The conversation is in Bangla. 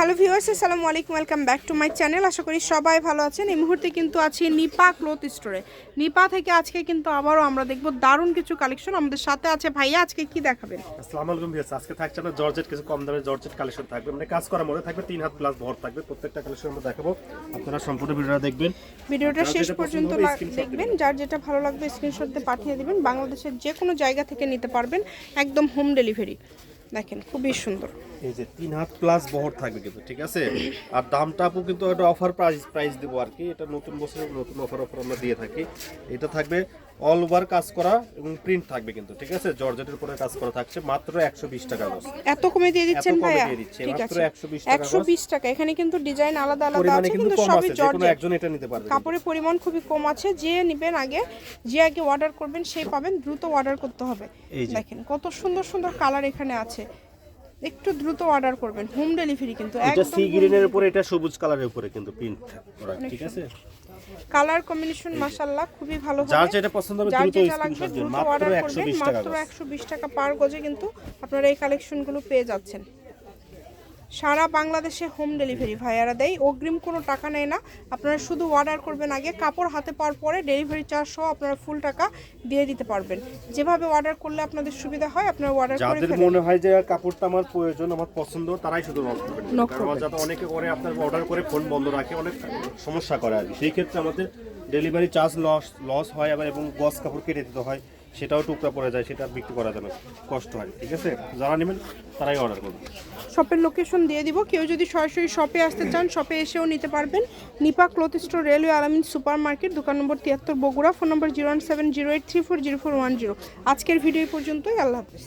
হ্যালো ভিউয়ার্স আসসালামু আলাইকুম welcome back to my channel আশা করি সবাই ভালো আছেন। এই মুহূর্তে কিন্তু আছি নিপা ক্লথ স্টোরে নিপা থেকে আজকে কিন্তু আবারও আমরা দেখব দারুণ কিছু কালেকশন আমাদের সাথে আছে ভাইয়া। আজকে কি দেখাবেন? আসসালামু আলাইকুম ভিউয়ার্স আজকে থাকছে আপনার জর্জেট কিছু কম দামে জর্জেট কালেকশন থাকবে। মানে কাজ করার মধ্যে থাকবে তিন হাত প্লাস ভর থাকবে। প্রত্যেকটা কালেকশন আমরা দেখাবো। আপনারা সম্পূর্ণ ভিডিওটা দেখবেন। ভিডিওটা শেষ পর্যন্ত দেখবেন। যার যেটা ভালো লাগবে স্ক্রিনশট পাঠিয়ে দিবেন। বাংলাদেশের যে কোনো জায়গা থেকে নিতে পারবেন একদম হোম ডেলিভারি দেখেন, খুবই সুন্দর। এই যে তিন হাত প্লাস বহর থাকবে কিন্তু, ঠিক আছে? আর দামটা আপু কিন্তু একটা অফার প্রাইস প্রাইস দেবো আর কি। এটা নতুন বছরের নতুন অফার অফার আমরা দিয়ে থাকি। এটা থাকবে অল ওভার কাজ করা এবং প্রিন্ট থাকবে কিন্তু ঠিক আছে? জর্জেটের উপরে কাজ করা থাকছে মাত্র একশো বিশ টাকা গজ এত কমে দিয়ে দিচ্ছেন কমে ভাইয়া? ঠিক মাত্র আছে। 120 টাকা একশো বিশ টাকা। এখানে কিন্তু ডিজাইন আলাদা আলাদা আছে কিন্তু সবই জর্জেট। একজন এটা নিতে পারবে কাপড়ের পরিমাণ খুবই কম আছে। যে নেবেন আগে যে আগে অর্ডার করবেন সেই পাবেন দ্রুত অর্ডার করতে হবে। দেখেন কত সুন্দর সুন্দর কালার এখানে আছে। একটু দ্রুত অর্ডার করবেন। হোম ডেলিভারি কিন্তু এটা সি গ্রিনের উপরে এটা সবুজ কালারের উপরে কিন্তু প্রিন্ট করা ঠিক আছে? কালার কম্বিনেশন মাশাআল্লাহ খুবই ভালো যার হবে। যেটা পছন্দ হবে দ্রুত স্ক্রিনশট দিন মাত্র অর্ডার 120 টাকা মাত্র গজ। একশো বিশ টাকা পার গজে কিন্তু আপনারা এই কালেকশনগুলো পেয়ে যাচ্ছেন। সারা বাংলাদেশে হোম ডেলিভারি ভাইয়ারা দেয়। অগ্রিম কোনো টাকা নেয় না। আপনারা শুধু অর্ডার করবেন আগে কাপড় হাতে পাওয়ার পরে ডেলিভারি চার্জ সহ আপনারা ফুল টাকা দিয়ে দিতে পারবেন। যেভাবে অর্ডার করলে আপনাদের সুবিধা হয় আপনারা অর্ডার করে যাদের মনে হয় যে কাপড়টা আমার প্রয়োজন আমার পছন্দ তারাই শুধু নক করবেন। কারণ। অনেকে করে আপনার অর্ডার করে ফোন বন্ধ রাখে অনেক সমস্যা করে আর সেই ক্ষেত্রে আমাদের ডেলিভারি চার্জ লস লস হয় আবার এবং গস কাপড় কেটে দিতে হয়। সেটাও টুকরা পড়ে যায়, সেটা বিক্রি করা যাবে কষ্ট হয়, ঠিক আছে? যারা নেবেন তারাই অর্ডার করবেন শপের লোকেশন দিয়ে দিব। কেউ যদি সরাসরি শপে আসতে চান শপে এসেও নিতে পারবেন। Nipa cloth store railway Alamin super market দোকান নম্বর তিয়াত্তর, Bogura phone number zero one seven zero eight three four zero four one zero আজকের ভিডিও পর্যন্তই, আল্লাহ হাফিজ।